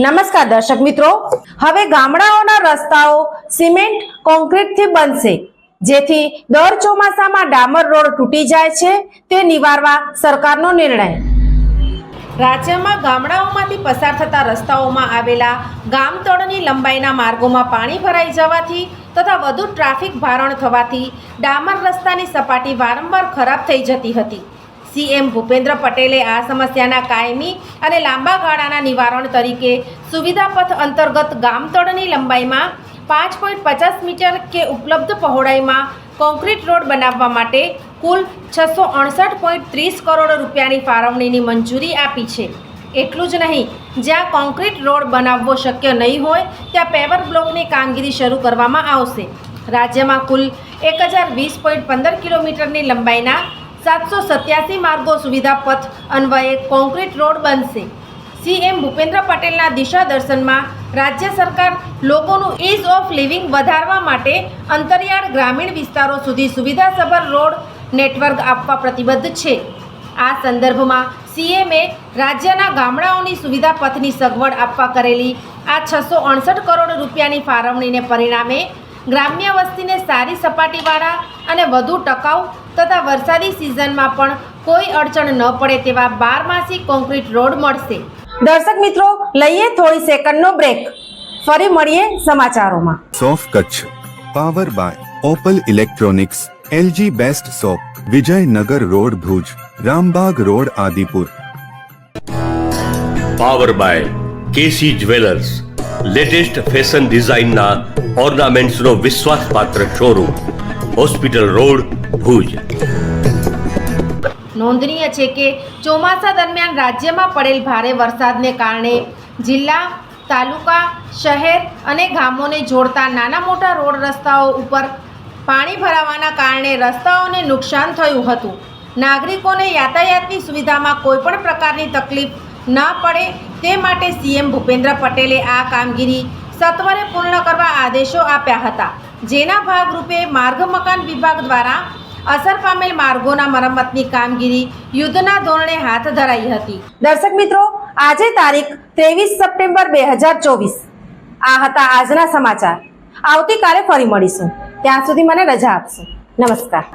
નમસ્કાર દર્શક મિત્રો. હવે ગામડાઓના રસ્તાઓ સિમેન્ટ કોન્ક્રીટથી બનશે. જેથી દર ચોમાસામાં ડામર રોડ તૂટી જાય છે, તે નિવારવા સરકારનો નિર્ણય. રાજ્યમાં ગામડાઓમાંથી પસાર થતા રસ્તાઓમાં આવેલા ગામતળની લંબાઈના માર્ગોમાં પાણી ભરાઈ જવાથી તથા વધુ ટ્રાફિક ભારણ થવાથી ડામર રસ્તાની સપાટી વારંવાર ખરાબ થઈ જતી હતી. સીએમ ભૂપેન્દ્ર પટેલે આ સમસ્યાના કાયમી અને લાંબા ગાળાના નિવારણ તરીકે સુવિધા પથ અંતર્ગત ગામતળની લંબાઈમાં પાંચ પોઈન્ટ પચાસ મીટર કે ઉપલબ્ધ પહોળાઈમાં કોન્ક્રીટ રોડ બનાવવા માટે કુલ છસો અડસઠ પોઈન્ટ ત્રીસ કરોડ રૂપિયાની ફાળવણીની મંજૂરી આપી છે. એટલું જ નહીં, જ્યાં કોન્ક્રીટ રોડ બનાવવો શક્ય નહીં હોય, ત્યાં પેવર બ્લોકની કામગીરી શરૂ કરવામાં આવશે. રાજ્યમાં કુલ એક હજાર વીસ પોઈન્ટ પંદર કિલોમીટરની લંબાઈના સાતસો સત્યાસી માર્ગો સુવિધા પથ અન્વયે કોન્ક્રીટ રોડ બનશે. સીએમ ભૂપેન્દ્ર પટેલના દિશા દર્શનમાં રાજ્ય સરકાર લોકોનું ઇઝ ઓફ લિવિંગ વધારવા માટે અંતરિયાળ ગ્રામીણ વિસ્તારો સુધી સુવિધાસભર રોડ નેટવર્ક આપવા પ્રતિબદ્ધ છે. આ સંદર્ભમાં સીએમએ રાજ્યના ગામડાઓની સુવિધા પથની સગવડ આપવા કરેલી આ છસો અડસઠ કરોડ રૂપિયાની ફાળવણીને પરિણામે ગ્રામ્ય વસ્તીને સારી સપાટીવાળા અને વધુ ટકાઉ તથા વરસાદી સિઝનમાં પણ કોઈ અડચણ ન પડે તેવા બારમાસી કોન્ક્રીટ રોડ મળશે. દર્શક મિત્રો લઈએ થોડી સેકન્ડનો બ્રેક. ફરી મળીએ સમાચારોમાં. સોફ Kutch. Power by Opal electronics LG best shop Vijaynagar road Bhuj Rambagh road Adipur. Power by KC jewellers. Latest fashion ડિઝાઇનના ઓર્નામેન્ટ્સનો વિશ્વાસપાત્ર શોરૂમ, હોસ્પિટલ રોડ, ભુજ. નોંધનીય છે કે ચોમાસા દરમિયાન રાજ્યમાં પડેલ ભારે વરસાદને કારણે જિલ્લા, તાલુકા, શહેર અને ગામોને જોડતા નાના મોટા રોડ રસ્તાઓ ઉપર પાણી ભરાવાના કારણે રસ્તાઓને નુકસાન થયું હતું. નાગરિકોને યાતાયાતની સુવિધામાં કોઈપણ પ્રકારની તકલીફ ન પડે તે માટે સીએમ ભૂપેન્દ્ર પટેલે આ કામગીરી સત્વરે પૂર્ણ કરવા આદેશો આપ્યા હતા, જેના ભાગરૂપે માર્ગ મકાન વિભાગ દ્વારા અસર પામેલ માર્ગોના મરમ્મતની કામગીરી યુદ્ધના ધોરણે હાથ ધરાઈ હતી. દર્શક મિત્રો, આજે તારીખ ત્રેવીસ સપ્ટેમ્બર બે હજાર ચોવીસ. આ હતા આજના સમાચાર. આવતીકાલે ફરી મળીશું. ત્યાં સુધી મને રજા આપશો. નમસ્કાર.